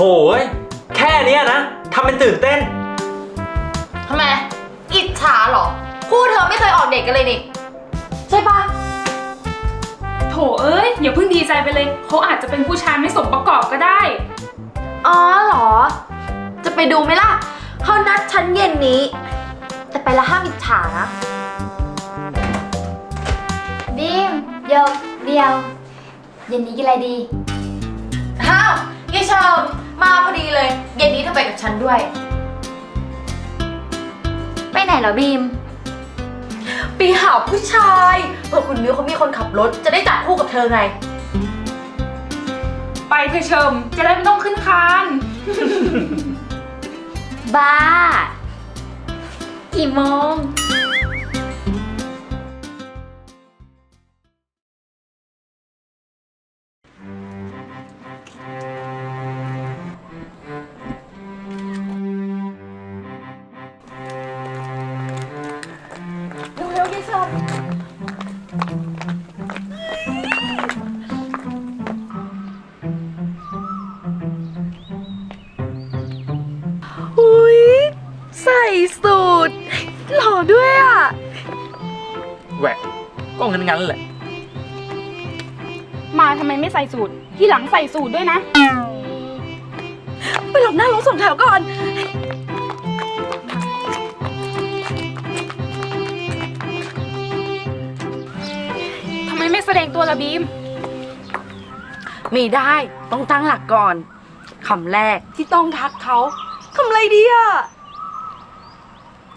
โถเอ้ยแค่เนี้ยนะทำเป็นตื่นเต้น ทำไม อิจฉาเหรอ คู่เธอไม่เคยออกเดทกันเลยนี่ ใช่ปะโถเอ้ยอย่าเพิ่งดีใจไปเลย เขาอาจจะเป็นผู้ชายไม่สมประกอบก็ได้ อ๋อเหรอ จะไปดูไหมล่ะ เขานัดฉันเย็นนี้ แต่ไปละห้ามอิจฉานะ บีมโยกเดียว เย็นนี้กินอะไรดี อ้าวยี่ชม มาพอดีเลย เย็นนี้เธอไปกับฉันด้วย ไปไหนเหรอบีม ไปหาผู้ชายเผื่อคุณมิวเขามีคนขับรถ จะได้จับคู่กับเธอไง ไปเธอะเชิมจะได้ไม่ต้องขึ้นคาน บ้า กี่โมง ส่สูตรที่หลังใส่สูตรด้วยนะ ไปหลบหน้ารถสองแถวก่อน ทำไมไม่แสดงตัวละบีมมีได้ต้องตั้งหลักก่อนคำแรกที่ต้องทักเขาคำอะไรดีอะ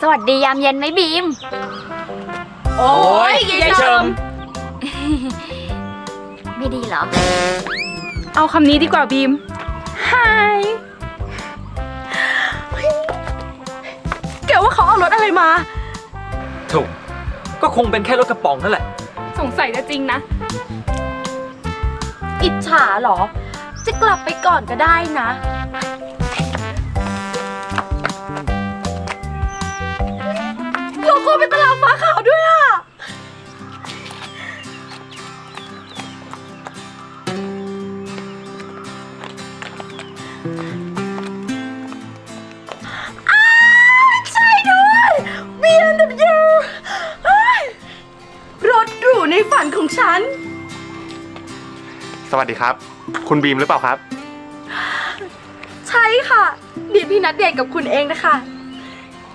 สวัสดียามเย็นไหมบีม โอ้ยยายเชิม ไม่ดีเหรอ เอาคำนี้ดีกว่าบีม Hi แกว่าเขาเอารถอะไรมา ถูก ก็คงเป็นแค่รถกระป๋องนั่นแหละ สงสัยจะจริงนะ อิจฉาเหรอ จะกลับไปก่อนก็ได้นะ ฝันของฉัน สวัสดีครับ คุณบีมหรือเปล่าครับ ใช่ค่ะเดี๋ยวพี่นัดเดทกับคุณเองนะคะ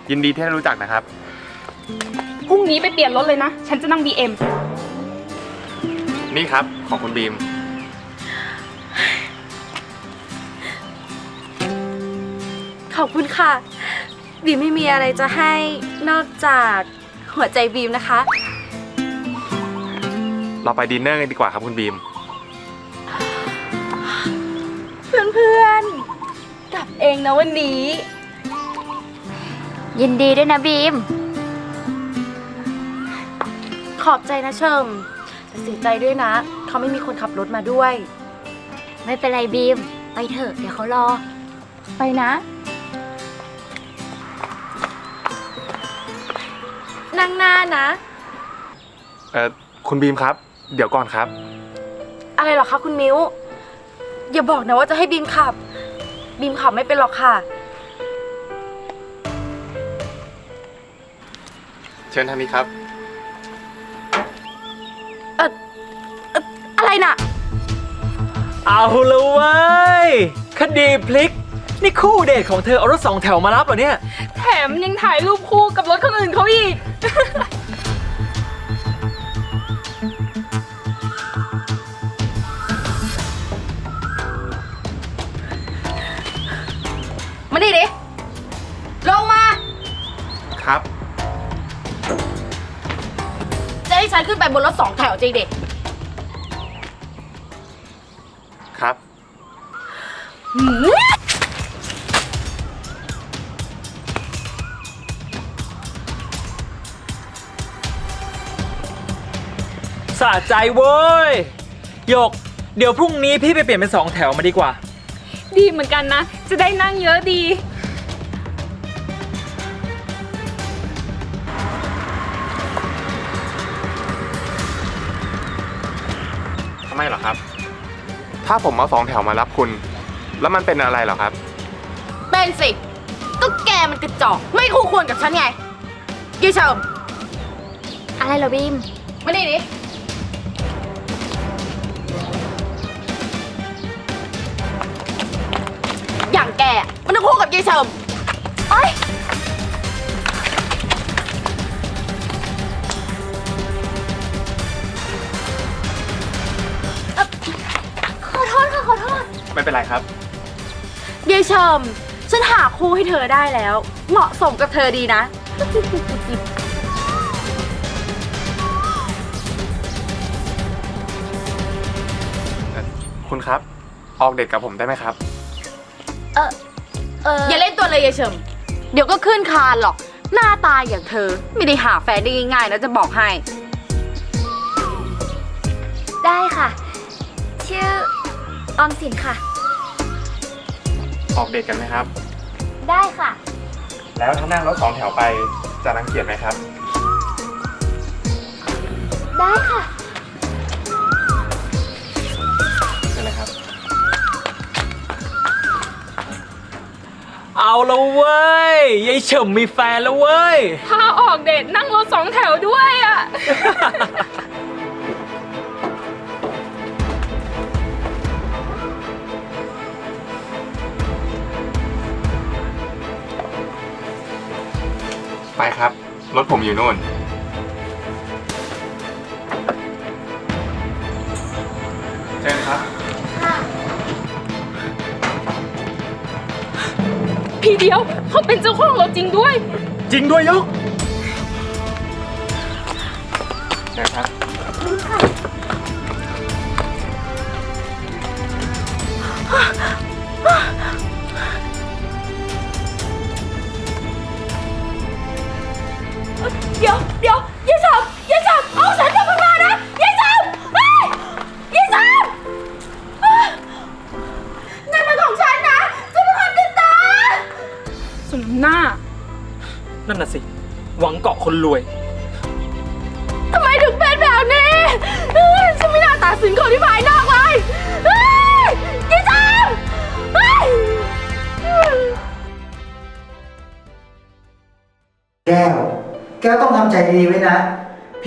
ยินดีที่ได้รู้จักนะครับ พรุ่งนี้ไปเปลี่ยนรถเลยนะ ฉันจะนั่ง BM นี่ครับของคุณบีม ขอบคุณค่ะ บีมไม่มีอะไรจะให้นอกจากหัวใจบีมนะคะ เราไปดินเนอร์กันดีกว่าครับคุณบีมเพื่อนๆกลับเองนะวันนี้ ยินดีด้วยนะบีม ขอบใจนะเชิมแต่เสียใจด้วยนะ เขาไม่มีคนขับรถมาด้วย ไม่เป็นไรบีม ไปเถอะเดี๋ยวเขารอ ไปนะ นั่งหน้านะ เอ่อคุณบีมครับ เดี๋ยวก่อนครับ อะไรเหรอคะคุณมิ้ว อย่าบอกนะว่าจะให้บีมขับ บีมขับไม่เป็นหรอกค่ะ เชิญทางนี้ครับ เออเอ่ออะไรน่ะ เอาละเว้ย คดีพลิก นี่คู่เดทของเธอเอารถสองแถวมารับเหรอเนี่ย แถมยังถ่ายรูปคู่กับรถคนอื่นเขาอีก ครับ จะให้ฉันขึ้นไปบนรถสองแถวจริงดิ ครับ สะใจเว้ยหยก เดี๋ยวพรุ่งนี้พี่ไปเปลี่ยนเป็นสองแถวมาดีกว่า ดีเหมือนกันนะ จะได้นั่งเยอะดี ไมเหรอครับ ถ้าผมเอาสองแถวมารับคุณ แล้วมันเป็นอะไรเหรอครับ เป็นสิ ก็แกมันกระจอก ไม่คู่ควรกับฉันไงยี่เฉิมอะไรเหรอบีม มานี่ดิอย่างแก มันต้องคู่กับยี่เฉิม ไม่เป็นไรครับ ยายเชิมฉันหาคู่ให้เธอได้แล้ว เหมาะสมกับเธอดีนะ คุณครับ ออกเดทกับผมได้ไหมครับ เออเอออย่าเล่นตัวเลยยายเฉิมเดี๋ยวก็ขึ้นคานหรอก หน้าตาอย่างเธอ ไม่ได้หาแฟนได้ง่ายๆนะจะบอกให้ ได้ค่ะ ชื่อออมสินค่ะ ออกเดทกันไหมครับ ได้ค่ะ แล้วถ้านั่งรถสองแถวไปจะรังเกียจไหมครับ ได้ค่ะ ใช่ไหมครับ เอาแล้วเว้ยยายเฉิมมีแฟนแล้วเว้ย พาออกเดทนั่งรถสองแถวด้วยอะ ไปครับ รถผมอยู่นู่น เชิญครับ พี่เดียวเขาเป็นเจ้าของรถจริงด้วย จริงด้วยยกเชิญครับ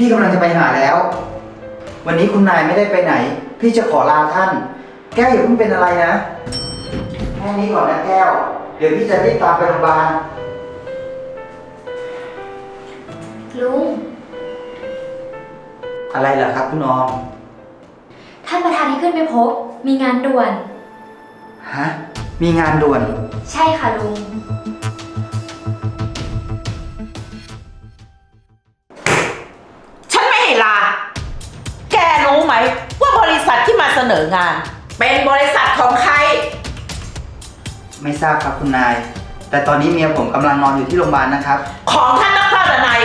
พี่กำลังจะไปหาแล้ว วันนี้คุณนายไม่ได้ไปไหน พี่จะขอลาท่าน แก้วอย่าเพิ่งเป็นอะไรนะแค่นี้ก่อนนะแก้ว เดี๋ยวพี่จะรีบตามไปโรงพยาบาล ลุง อะไรเหรอครับคุณออมท่านประธานให้ขึ้นไปพบ มีงานด่วน ฮะ มีงานด่วน ใช่ค่ะลุง นองาน เป็นบริษัทของใคร ไม่ทราบครับคุณนาย แต่ตอนนี้เมียผมกำลังนอนอยู่ที่โรงพยาบาลนะครับ ของท่านดรดนัย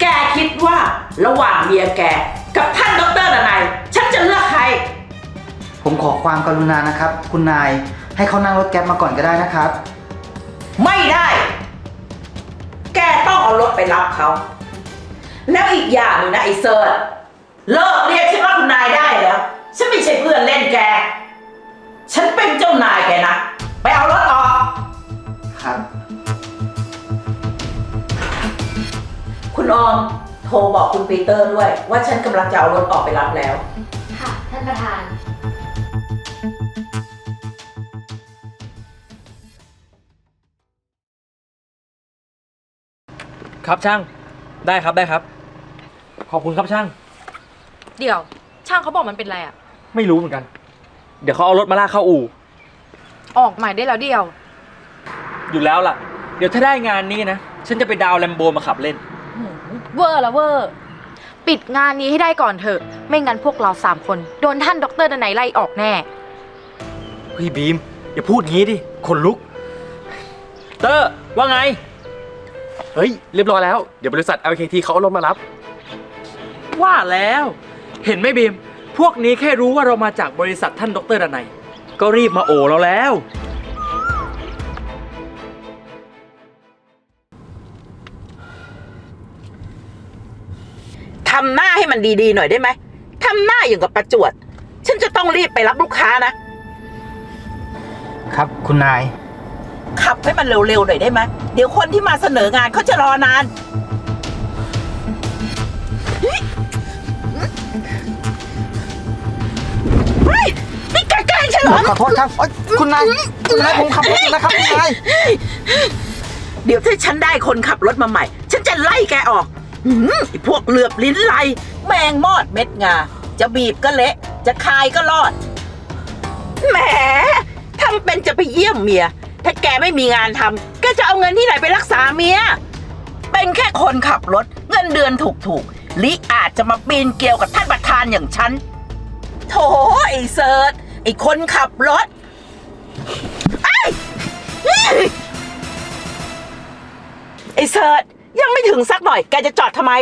แกคิดว่าระหว่างเมียแก กับท่านดรดนัยฉันจะเลือกใคร ผมขอความกรุณานะครับ คุณนายให้เขานั่งรถแก๊ปมาก่อนก็ได้นะครับ ไม่ได้ แกต้องเอารถไปรับเขา แล้วอีกอย่างหนึ่งนะไอ้เซิร์ชเลิกเรียกฉันว่าคุณนายได้แล้ว ฉันไม่ใช่เพื่อนเล่นแก ฉันเป็นเจ้านายแกนะ ไปเอารถออก ครับ คุณออมโทรบอกคุณปีเตอร์ด้วย ว่าฉันกำลังจะเอารถออกไปรับแล้ว ค่ะ ท่านประธาน ครับช่าง ได้ครับได้ครับ ขอบคุณครับช่าง เดี๋ยว ช่างเขาบอกมันเป็นไรอะ ไม่รู้เหมือนกัน เดี๋ยวเขาเอารถมาลากเข้าอู่ ออกใหม่ได้แล้วเดียว อยู่แล้วล่ะ เดี๋ยวถ้าได้งานนี้นะ ฉันจะไปดาวน์แลมโบมาขับเล่น เวอร์ละเวอร์ ปิดงานนี้ให้ได้ก่อนเถอะ ไม่งั้นพวกเราสามคน โดนท่านดรดนัยไล่ออกแน่ เฮ้ยบีม อย่าพูดงี้ดิคนลุก เตอร์ว่าไง เฮ้ย เรียบร้อยแล้ว เดี๋ยวบริษัท LKT เขาเอารถมารับ ว่าแล้ว เห็นไหมบีม พวกนี้แค่รู้ว่าเรามาจากบริษัทท่านดรดนัย ก็รีบมาโอเราแล้ว ทำหน้าให้มันดีๆหน่อยได้ไหม ทำหน้าอย่างกับประจวด ฉันจะต้องรีบไปรับลูกค้านะ ครับคุณนาย ขับให้มันเร็วๆหน่อยได้ไหม เดี๋ยวคนที่มาเสนองานเขาจะรอนาน แกแกล้งฉันเหรอขอโทษครับเอ้ยคุณนายคุณนายผมขับรถอยู่นะครับคุณนาย เดี๋ยวถ้าฉันได้คนขับรถมาใหม่ ฉันจะไล่แกออกหืมไอ้พวกเหลือบลิ้นไหลแมงมอดเม็ดงา จะบีบก็เละ จะคายก็รอด แหมทำเป็นจะไปเยี่ยมเมีย ถ้าแกไม่มีงานทำแกจะเอาเงินที่ไหนไปรักษาเมีย เป็นแค่คนขับรถเงินเดือนถูกๆลิอาจจะมาปีนเกลียวกับท่านประธานอย่างฉัน โถไอ้เซิร์ช ไอ้คนขับรถไอ้เฮ้ยไอ้เซิร์ชยังไม่ถึงสักหน่อย แกจะจอดทำไม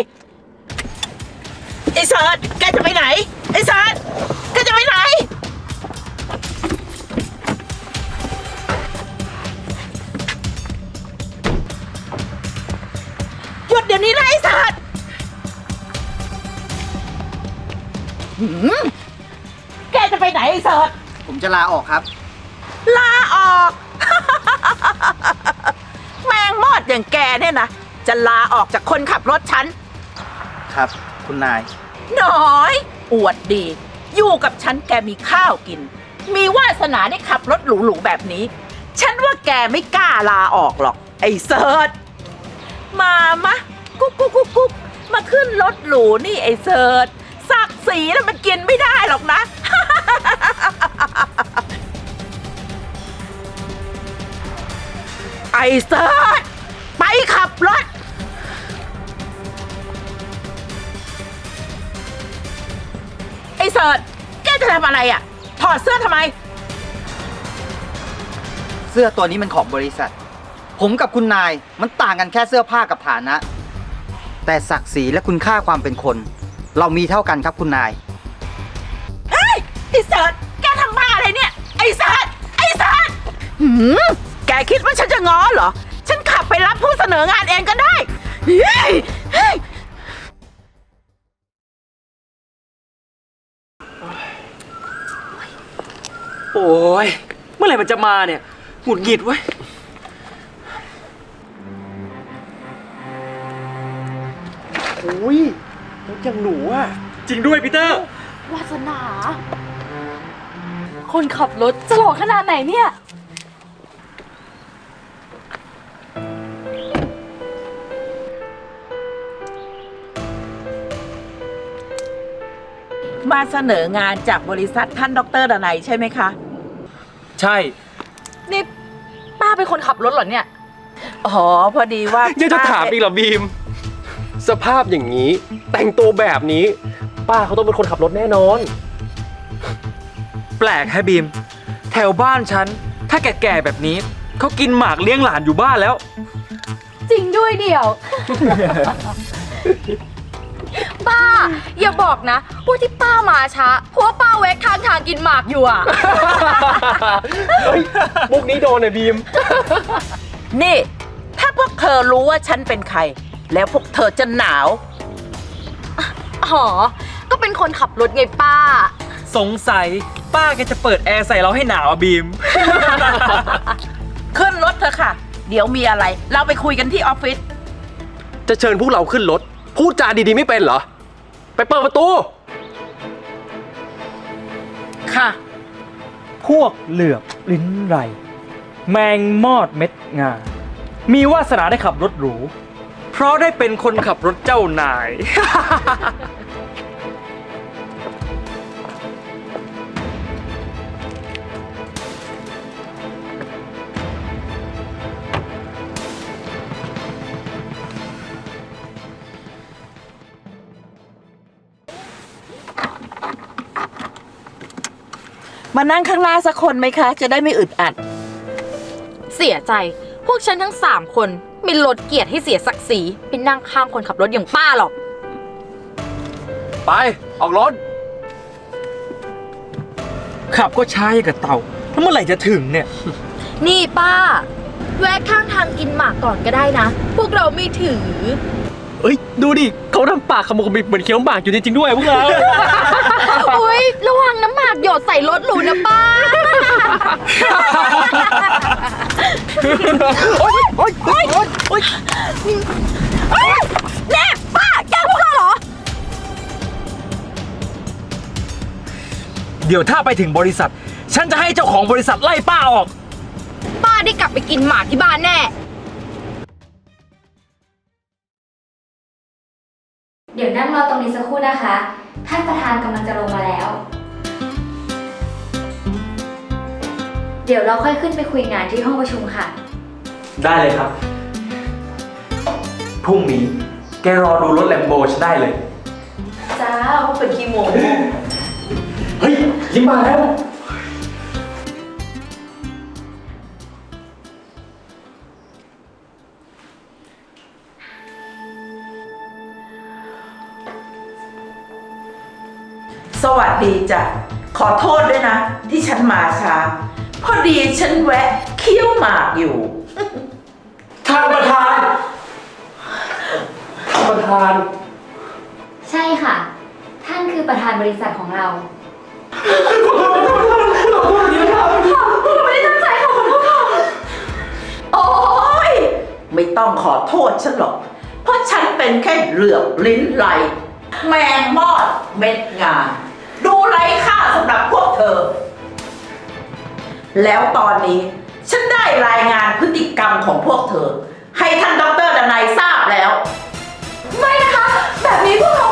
ไอ้เซิร์ชแกจะไปไหน ไอ้เซิร์ชแกจะไปไหน หยุดเดี๋ยวนี้นะไอ้เซิร์ชหืม จะไปไหนไอ้เซิร์ชผมจะลาออกครับ ลาออก แมงมอดอย่างแกเนี่ยนะ จะลาออกจากคนขับรถฉัน ครับ คุณนายน้อย อวดดี อยู่กับฉันแกมีข้าวกิน มีวาสนาได้ขับรถหรูๆแบบนี้ ฉันว่าแกไม่กล้าลาออกหรอก ไอ้เซิร์ชมามะ กุ๊กกุ๊กกุ๊กกุ๊กมาขึ้นรถหรูนี่ไอ้เซิร์ชศักดิ์ศรีนะมันกินไม่ได้หรอกนะ เซิร์ชไปขับรถ ไอ้เสิร์ชแกจะทำอะไรอะ ถอดเสื้อทำไม เสื้อตัวนี้มันของบริษัท ผมกับคุณนายมันต่างกันแค่เสื้อผ้ากับฐานะ แต่ศักดิ์ศรีและคุณค่าความเป็นคน เรามีเท่ากันครับคุณนาย เฮ้ยไอ้เสิร์ชแกทำบ้าอะไรเนี่ย ไอ้เสิร์ชไอ้เสิร์ช หืม แกคิดว่าฉันจะง้อเหรอ ฉันขับไปรับผู้เสนองานเองก็ได้เฮ้ยเฮ้ยโอ้ยเมื่อไหร่มันจะมาเนี่ยหงุดหงิดเว้ยอุ้ยรถอย่างหนูอะ จริงด้วยปีเตอร์ วาสนา คนขับรถจะหล่อขนาดไหนเนี่ย มาเสนองานจากบริษัทท่านดรดนัยใช่ไหมคะ ใช่ นี่ป้าเป็นคนขับรถเหรอเนี่ย อ๋อ พอดีว่ายังจะถามอีกเหรอบีม สภาพอย่างนี้ แต่งตัวแบบนี้ ป้าเขาต้องเป็นคนขับรถแน่นอน แปลกแฮะบีม แถวบ้านฉัน ถ้าแก่ๆแบบนี้ เขากินหมากเลี้ยงหลานอยู่บ้านแล้ว จริงด้วยเดี่ยว ป้า อย่าบอกนะว่าที่ป้ามาช้าเพราะว่าป้าแวะข้างทางกินหมากอยู่อะ เฮ้ยมุกนี้โดนเนี่ยบีม นี่ ถ้าพวกเธอรู้ว่าฉันเป็นใคร แล้วพวกเธอจะหนาว อ๋อ ก็เป็นคนขับรถไงป้า สงสัยป้าแกจะเปิดแอร์ใส่เราให้หนาวอะบีม ขึ้นรถเธอะค่ะ เดี๋ยวมีอะไร เราไปคุยกันที่ออฟฟิศจะเชิญพวกเราขึ้นรถ พูดจาดีๆไม่เป็นเหรอ ไปเปิดประตู ค่ะ พวกเหลือบลิ้นไร แมงมอดเม็ดงา มีวาสนาได้ขับรถหรู เพราะได้เป็นคนขับรถเจ้านาย มานั่งข้างหน้าสักคนไหมคะ จะได้ไม่อึดอัด เสียใจ พวกฉันทั้งสามคนไม่ลดเกียรติให้เสียศักดิ์ศรีเป็นนั่งข้างคนขับรถอย่างป้าหรอก ไป ออกรถ ขับก็ช้าอย่างกับเต่าแล้วเมื่อไหร่จะถึงเนี่ย นี่ป้า แวะข้างทางกินหมากก่อนก็ได้นะ พวกเราไม่ถือ เอ้ยดูดิเขาทำปากขมุกขมิบเหมือนเคี้ยวหมากอยู่จริงๆด้วยพวกเรา อุ้ยระวังน้ำหมากหยดใส่รถหรูนะป้าแน่ป้าแกล้งพวกเราเหรอ เดี๋ยวถ้าไปถึงบริษัท ฉันจะให้เจ้าของบริษัทไล่ป้าออก ป้าได้กลับไปกินหมากที่บ้านแน่ ดี๋ยวนั่งรอตรงนี้สักครู่นะคะ ท่านประธานกำลังจะลงมาแล้ว เดี๋ยวเราค่อยขึ้นไปคุยงานที่ห้องประชุมค่ะ ได้เลยครับ พรุ่งนี้แกรอดูรถแลมโบฉันได้เลย จ้าเขาเป็นขี้โมง เฮ้ยยิ้มมาแล้ว ดีจ้ะขอโทษด้วยนะ ที่ฉันมาช้า พอดีฉันแวะเคี้ยวหมากอยู่ ท่านประธาน ท่านประธาน ใช่ค่ะ ท่านคือประธานบริษัทของเรา โอ๊ยไม่ต้องขอโทษฉันหรอก เพราะฉันเป็นแค่เหลือบลิ้นไหล แมงมอดเม็ดงานดูไร้ค่า สำหรับพวกเธอ แล้วตอนนี้ ฉันได้รายงานพฤติกรรมของพวกเธอ ให้ท่านดอกเตอรดนายทราบแล้ว ไม่นะคะ แบบนี้พวกเรา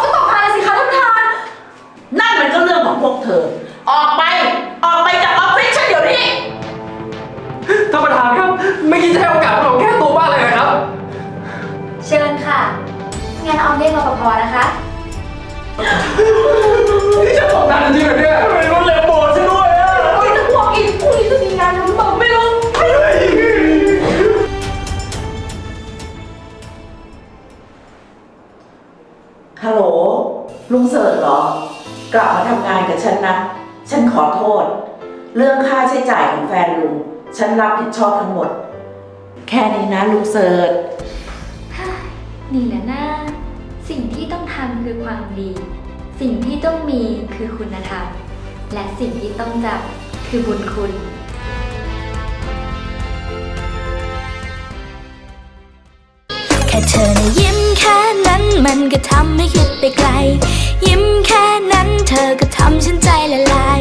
ฉันขอโทษ เรื่องค่าใช้จ่ายของแฟนลุง ฉันรับผิดชอบทั้งหมด แค่นี้นะลุงเสิร์ชนี่แหละนะสิ่งที่ต้องทำคือความดี สิ่งที่ต้องมีคือคุณธรรม และสิ่งที่ต้องจำคือบุญคุณ ค่เธอนะยิ้มแค่นั้นมันก็ทำให้คิดไปไกล ยิ้มแค่นั้นเธอก็ทำฉันใจละลาย